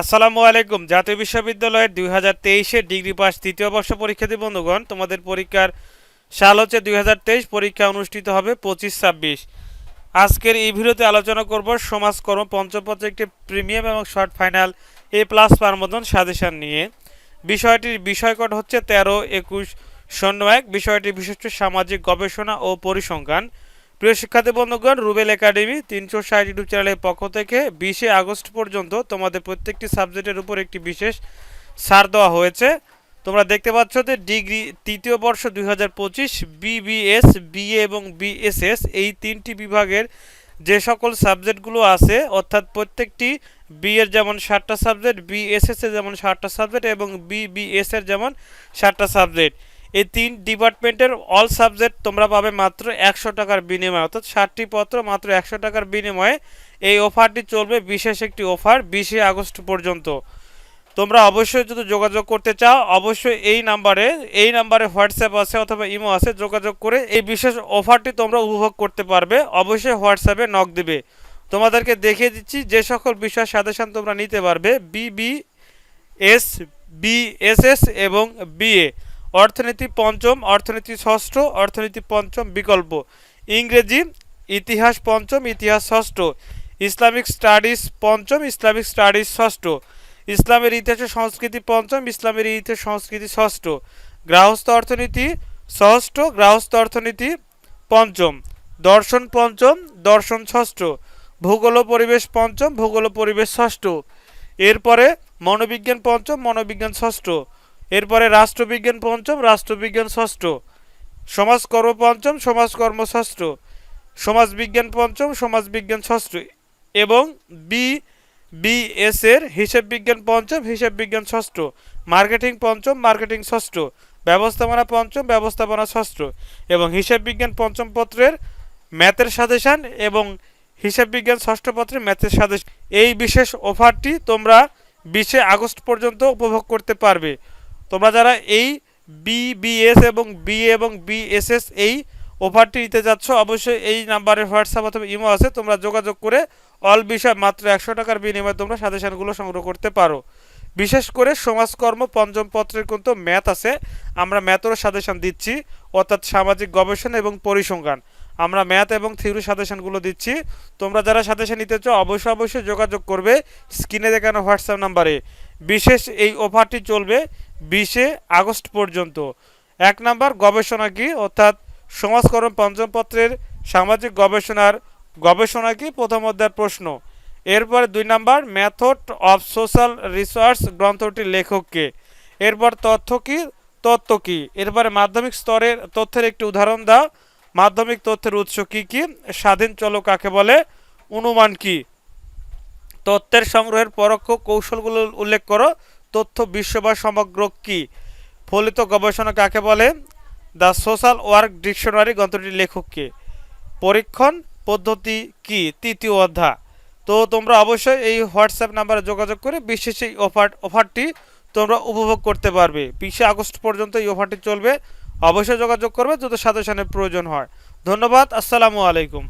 আসসালামু আলাইকুম। জাতীয় বিশ্ববিদ্যালয়ের দুই হাজার তেইশে ডিগ্রি পাস তৃতীয় বর্ষ পরীক্ষার্থী বন্ধুগণ, তোমাদের পরীক্ষার সাল হচ্ছে দুই হাজার তেইশ, পরীক্ষা অনুষ্ঠিত হবে পঁচিশ ছাব্বিশ। আজকের এই ভিডিওতে আলোচনা করব সমাজকর্ম পঞ্চমপত্র একটি প্রিমিয়াম এবং শর্ট ফাইনাল এ প্লাস পার মতন সাজেশন নিয়ে। বিষয়টির বিষয়কট হচ্ছে তেরো একুশ শূন্য এক। বিষয়টি বিশিষ্ট সামাজিক গবেষণা ও পরিসংখ্যান। প্রিয় শিক্ষার্থী বন্ধুগণ, রুবেল একাডেমি তিনশো ষাট ইউটিউব চ্যানেলের পক্ষ থেকে বিশে আগস্ট পর্যন্ত তোমাদের প্রত্যেকটি সাবজেক্টের উপর একটি বিশেষ ছাড় দেওয়া হয়েছে। তোমরা দেখতে পাচ্ছ যে ডিগ্রি তৃতীয় বর্ষ দুই হাজার পঁচিশ, বিবিএস, বিএ এবং বিএসএস এই তিনটি বিভাগের যে সকল সাবজেক্টগুলো আছে, অর্থাৎ প্রত্যেকটি বি এর যেমন ষাটটা সাবজেক্ট বিএসএস এর যেমন ষাটটা সাবজেক্ট এবং বিবিএস এর যেমন ষাটটা সাবজেক্ট। এই তিন ডিপার্টমেন্টের অল সাবজেক্ট তোমরা পাবে মাত্র একশো টাকার বিনিময়ে, অর্থাৎ ষাটটি পত্র মাত্র একশো টাকার বিনিময়ে এই অফারটি চলবে বিশেষ একটি অফার বিশে আগস্ট পর্যন্ত। তোমরা অবশ্যই যদি যোগাযোগ করতে চাও, অবশ্যই এই নাম্বারে এই নাম্বারে হোয়াটসঅ্যাপ আছে অথবা ইমো আছে, যোগাযোগ করে এই বিশেষ অফারটি তোমরা উপভোগ করতে পারবে। অবশ্যই হোয়াটসঅ্যাপে নক দিবে। তোমাদেরকে দেখিয়ে দিচ্ছি, যে সকল বিষয় সাজেশন তোমরা নিতে পারবে বিবি এস বিএসএস এবং বিএ অর্থনীতি পঞ্চম, অর্থনীতি ষষ্ঠ, অর্থনীতি পঞ্চম বিকল্প। ইংরেজি, ইতিহাস পঞ্চম, ইতিহাস ষষ্ঠ। ইসলামিক স্টাডিজ পঞ্চম, ইসলামিক স্টাডিজ ষষ্ঠ। ইসলামের ইতিহাস সংস্কৃতি পঞ্চম, ইসলামের ইতিহাস সংস্কৃতি ষষ্ঠ। গ্রাহস্থ অর্থনীতি ষষ্ঠ, গ্রাহস্থ অর্থনীতি পঞ্চম। দর্শন পঞ্চম, দর্শন ষষ্ঠ। ভূগোল পরিবেশ পঞ্চম, ভূগোল পরিবেশ ষষ্ঠ। এরপরে মনোবিজ্ঞান পঞ্চম, মনোবিজ্ঞান ষষ্ঠ। এরপরে রাষ্ট্রবিজ্ঞান পঞ্চম, রাষ্ট্রবিজ্ঞান ষষ্ঠ, সমাজকর্ম পঞ্চম, সমাজকর্ম ষষ্ঠ, সমাজবিজ্ঞান পঞ্চম, সমাজবিজ্ঞান ষষ্ঠ এবং বি, বিএস এর হিসাব বিজ্ঞান পঞ্চম, হিসাব বিজ্ঞান ষষ্ঠ, মার্কেটিং পঞ্চম, মার্কেটিং ষষ্ঠ, ব্যবস্থাপনা পঞ্চম, ব্যবস্থাপনা ষষ্ঠ এবং হিসাব বিজ্ঞান পঞ্চম পত্রের ম্যাথের সাজেশান এবং হিসাব বিজ্ঞান ষষ্ঠ পত্রের ম্যাথের সাজেশান। এই বিশেষ অফারটি তোমরা বিশে আগস্ট পর্যন্ত উপভোগ করতে পারবে। তোমরা যারা এই বিবিএস এবং বিএ এবং বিএসএস এই অফারটি নিতে যাচ্ছ, অবশ্যই এই নাম্বারে হোয়াটসঅ্যাপ অথবা ইমো আছে, তোমরা যোগাযোগ করে অল বিষয় মাত্র একশো টাকার বিনিময়ে তোমরা সাজেশনগুলো সংগ্রহ করতে পারো। বিশেষ করে সমাজকর্ম, পঞ্চম পত্রের কিন্তু ম্যাথ আছে। আমরা ম্যাথেরও সাজেশন দিচ্ছি, অর্থাৎ সামাজিক গবেষণা এবং পরিসংখ্যান। আমরা ম্যাথ এবং থিওরি সাজেশনগুলো দিচ্ছি। তোমরা যারা সাজেশন নিতে চাও, অবশ্যই অবশ্যই যোগাযোগ করবে স্ক্রিনে দেখানো হোয়াটসঅ্যাপ নাম্বারে বিশেষ এই অফারটি চলবে বিশে আগস্ট পর্যন্ত। এক নাম্বার গবেষণা কি অর্থাৎ সমাজকর্ম পঞ্চম পত্রের সামাজিক গবেষণার গবেষণা কি প্রথম অধ্যায়ের প্রশ্ন। এরপর দুই number method of social research গ্রন্থটির লেখককে। এরপর তথ্য কি, তত্ত্ব কি? এরপরে মাধ্যমিক স্তরের তথ্যের একটি উদাহরণ দাও। মাধ্যমিক তথ্যের উৎস কি কি? স্বাধীন চলো কাকে বলে? অনুমান কি? তথ্যের সংগ্রহের পরোক্ষ কৌশলগুলো উল্লেখ করো। তথ্য বিশ্ব বা সমগ্র কি? ফলিত গবেষণা কাকে বলে? দ্য সোশ্যাল ওয়ার্ক ডিকশনারি গ্রন্থটির লেখককে পরীক্ষণ পদ্ধতি কি? তৃতীয় অধ্যায়। তো তোমরা অবশ্যই এই হোয়াটসঅ্যাপ নাম্বারে যোগাযোগ করে বিশেষ এই অফার, অফারটি তোমরা উপভোগ করতে পারবে। বিশে আগস্ট পর্যন্ত এই অফারটি চলবে। অবশ্যই যোগাযোগ করবে যদি সাজেশনের প্রয়োজন হয়। ধন্যবাদ, আসসালামু আলাইকুম।